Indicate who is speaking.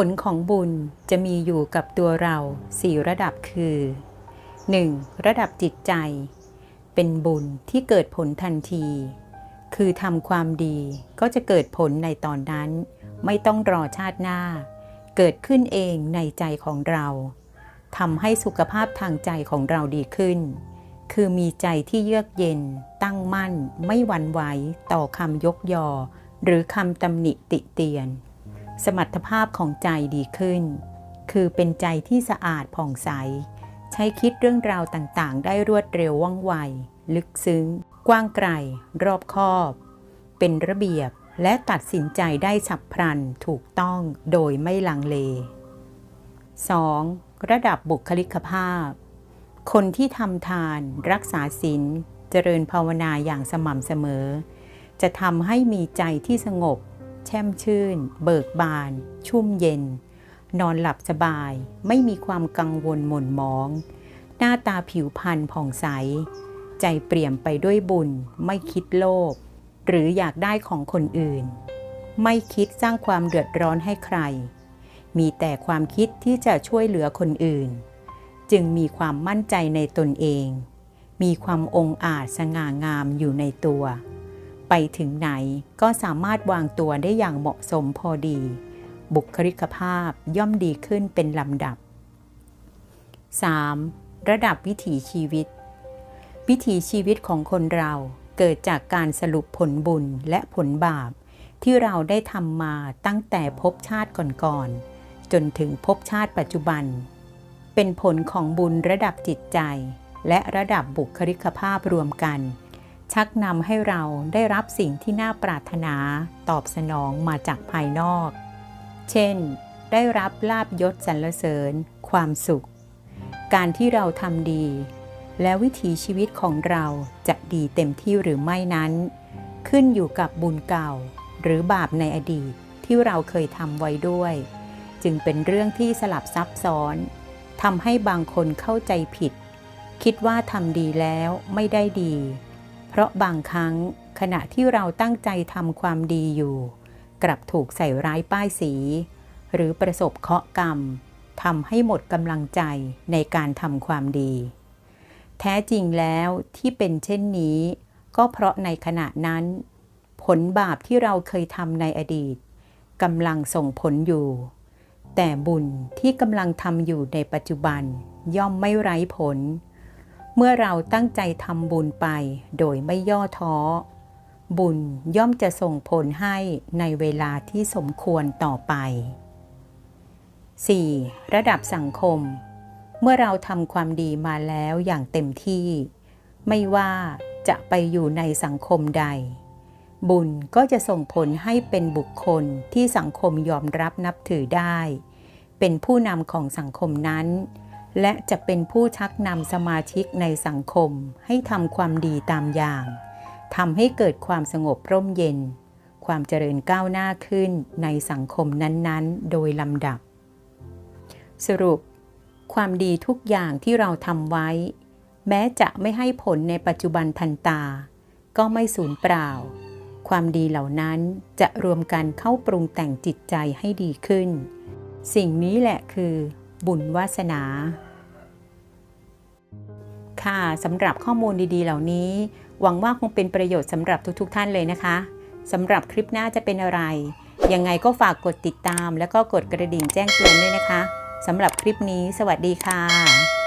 Speaker 1: ผลของบุญจะมีอยู่กับตัวเราสี่ระดับคือ 1. ระดับจิตใจ เป็นบุญที่เกิดผลทันที คือทำความดีก็จะเกิดผลในตอนนั้น ไม่ต้องรอชาติหน้า เกิดขึ้นเองในใจของเราทำให้สุขภาพทางใจของเราดีขึ้น คือมีใจที่เยือกเย็น ตั้งมั่น ไม่หวั่นไหวต่อคำยกยอ หรือคำตำหนิติเตียน สมรรถภาพของใจดีขึ้น คือเป็นใจที่สะอาดผ่องใส ใช้คิดเรื่องราวต่างๆ ได้รวดเร็วว่องไว ลึกซึ้ง กว้างไกล รอบคอบ เป็นระเบียบและตัดสินใจได้ฉับพลันถูกต้องโดยไม่ลังเล 2. ระดับบุคลิกภาพ คนที่ทำทานรักษาศีลเจริญภาวนาอย่างสม่ำเสมอ จะทำให้มีใจที่สงบ แช่มชื่น เบิกบาน ชุ่มเย็น นอนหลับสบาย ไม่มีความกังวลหม่นมอง หน้าตาผิวพรรณผ่องใส ใจเปลี่ยมไปด้วยบุญ ไม่คิดโลภหรืออยากได้ของคนอื่น ไม่คิดสร้างความเดือดร้อนให้ใคร มีแต่ความคิดที่จะช่วยเหลือคนอื่น จึงมีความมั่นใจในตนเอง มีความองอาจสง่างามอยู่ในตัว ไปถึงไหนก็สามารถวางตัวได้อย่างเหมาะสมพอดี บุคลิกภาพย่อมดีขึ้นเป็นลำดับ 3. ระดับวิถีชีวิต วิถีชีวิตของคนเราเกิดจากการสรุปผลบุญและผลบาป ที่เราได้ทำมาตั้งแต่ภพชาติก่อนๆจนถึงภพชาติปัจจุบัน เป็นผลของบุญระดับจิตใจ และระดับบุคลิกภาพรวมกัน ชักนำให้เราได้รับสิ่งที่น่าปรารถนาตอบสนองมาจากภายนอก เช่น ได้รับลาบยศสรรเสริญ ความสุข การที่เราทำดี แล้ววิถีชีวิตของเราจะดีเต็มที่หรือไม่นั้น ขึ้นอยู่กับบุญเก่า หรือบาปในอดีตที่เราเคยทำไว้ด้วย จึงเป็นเรื่องที่สลับซับซ้อนทำให้บางคนเข้าใจผิด คิดว่าทำดีแล้วไม่ได้ดี เพราะบางครั้งขณะที่เราตั้งใจทำความดีอยู่ กลับถูกใส่ร้ายป้ายสี หรือประสบเคราะห์กรรมทำให้หมดกำลังใจในการทำความดี แท้จริงแล้วที่เป็นเช่นนี้ ก็เพราะในขณะนั้น ผลบาปที่เราเคยทำในอดีตกำลังส่งผลอยู่ แต่บุญที่กำลังทำอยู่ในปัจจุบันย่อมไม่ไร้ผล เมื่อเราตั้งใจทำบุญไปโดยไม่ย่อท้อ บุญย่อมจะส่งผลให้ในเวลาที่สมควรต่อไป 4. ระดับสังคม เมื่อเราทำความดีมาแล้วอย่างเต็มที่ ไม่ว่าจะไปอยู่ในสังคมใด บุญก็จะส่งผลให้เป็นบุคคลที่สังคมยอมรับนับถือได้ เป็นผู้นำของสังคมนั้น และจะเป็นผู้ชักนำสมาชิกในสังคมให้ทำความดีตามอย่างทำให้เกิดความสงบร่มเย็น ความเจริญก้าวหน้าขึ้นในสังคมนั้นๆ โดยลำดับ สรุป ความดีทุกอย่างที่เราทำไว้ แม้จะไม่ให้ผลในปัจจุบันทันตา ก็ไม่สูญเปล่า ความดีเหล่านั้นจะรวมกันเข้าปรุงแต่งจิตใจให้ดีขึ้น สิ่งนี้แหละคือบุญวาสนา ค่ะสำหรับข้อมูลดีๆ เหล่านี้ หวังว่าคงเป็นประโยชน์สำหรับทุกๆ ท่านเลยนะคะสำหรับคลิปหน้าจะเป็นอะไร ยังไงก็ฝากกดติดตาม แล้วก็กดกระดิ่งแจ้งเตือนด้วยนะคะสำหรับคลิปนี้ สวัสดีค่ะ